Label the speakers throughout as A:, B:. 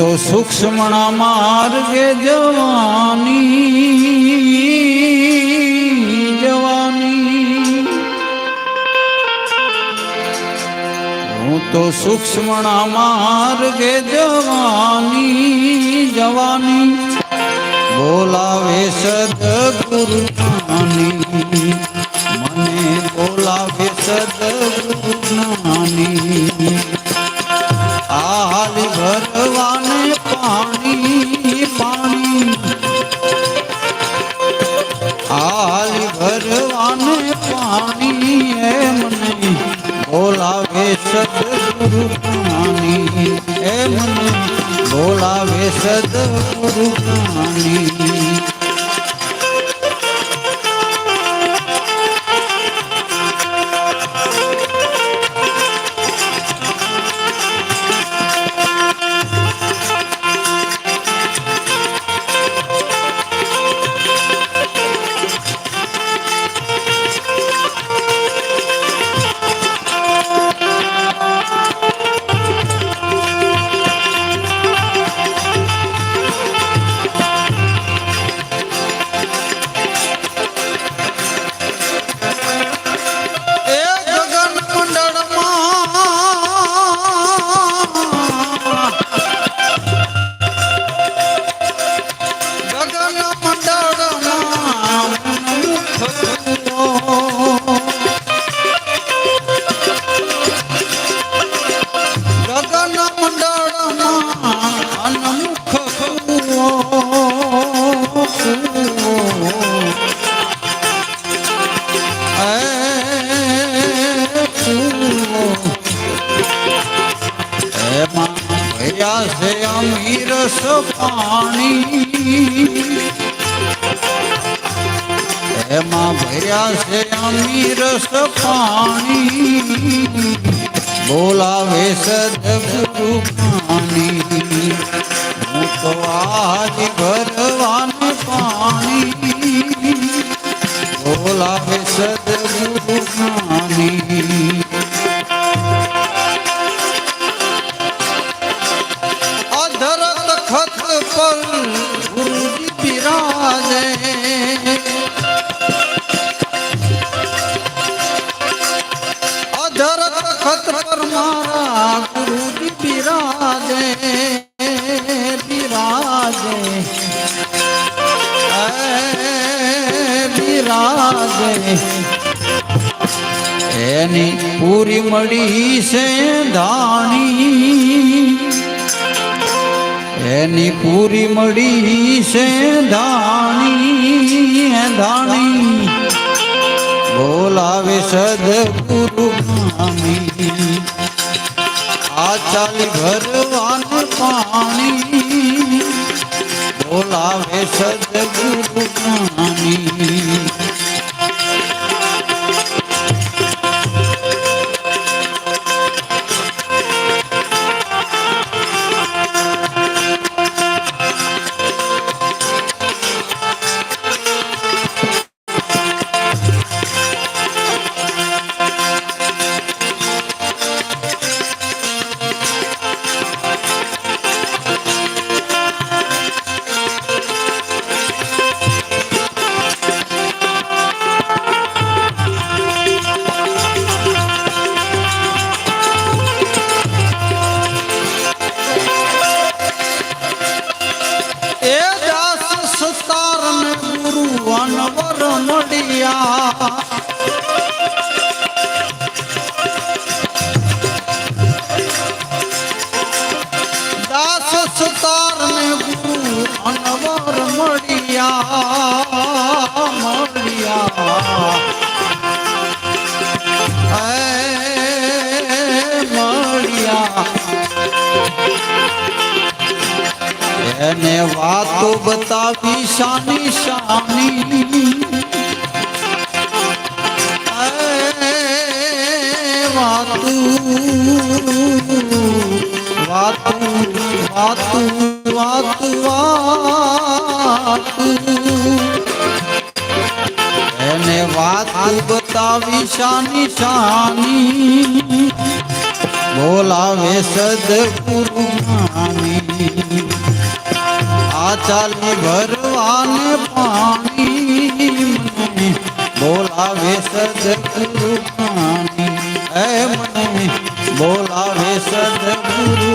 A: તો સૂક્ષ્મણા માર્ગે જવાની જવાની. હું તો સૂક્ષ્મણા માર્ગે જવાની જવાની. બોલાવે સદગુરુ જ્ઞાની સદગુરુ જ્ઞાની એમ નહીં બોલાવે સદગુરુ જ્ઞાની ભર્યા છે અમીરસ પાણી એમાં ભર્યા છે અમીરસ પાણી બોલાવે સદગુરુ પાણી હું તો આજ ભરવાન મારા ગુરુજી બિરાજે બિરાજે. બિરાજે. એની પૂરી મળી છે ધાણી. એની પૂરી મળી છે ધાણી ધાણી. બોલાવે સદગુરુ સ્વામી. આ ચાલી ભરવાનું પાણી બોલાવે સદગુરુ. મળ્યા મળ્યા મળ્યા એને વાતો બતાવી શાની શાની વાતું વાતું વાતું એને વાત બતાવી શાની શાની, બોલાવે સદગુરુ માની આ ચાલી ભરવાને પાણી બોલાવે સદગુરુ પાણી હે મને બોલાવે સદગુરુ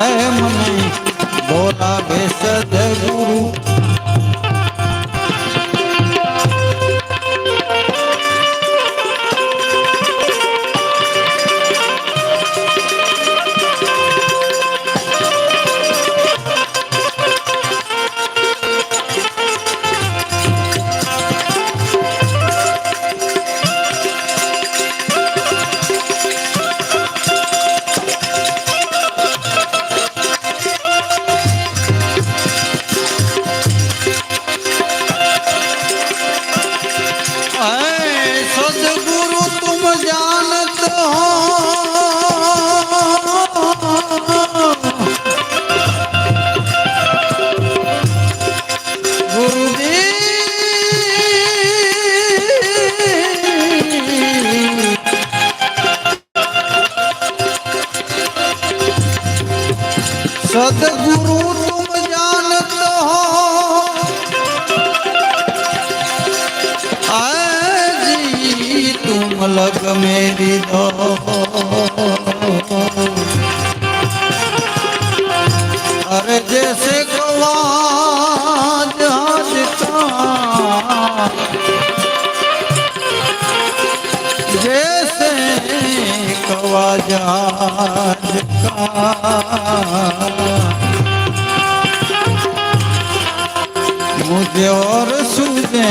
A: હે મને બોલાવે બેસદ ऐ सदगुरु तुम जानत हो जी तुम लग मेरी दो રાજ મુજે ઓર સુજે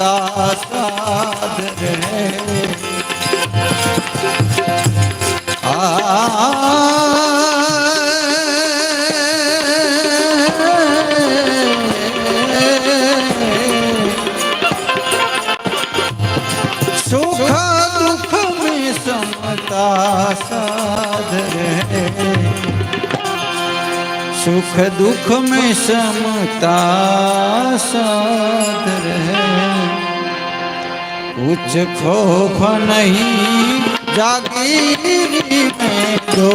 A: માતા સાધ રે આ સુખ દુઃખ મે સમતા સાધ રે सुख दुख में समता साध रहे कुछ खौफ नहीं जागीरी में दो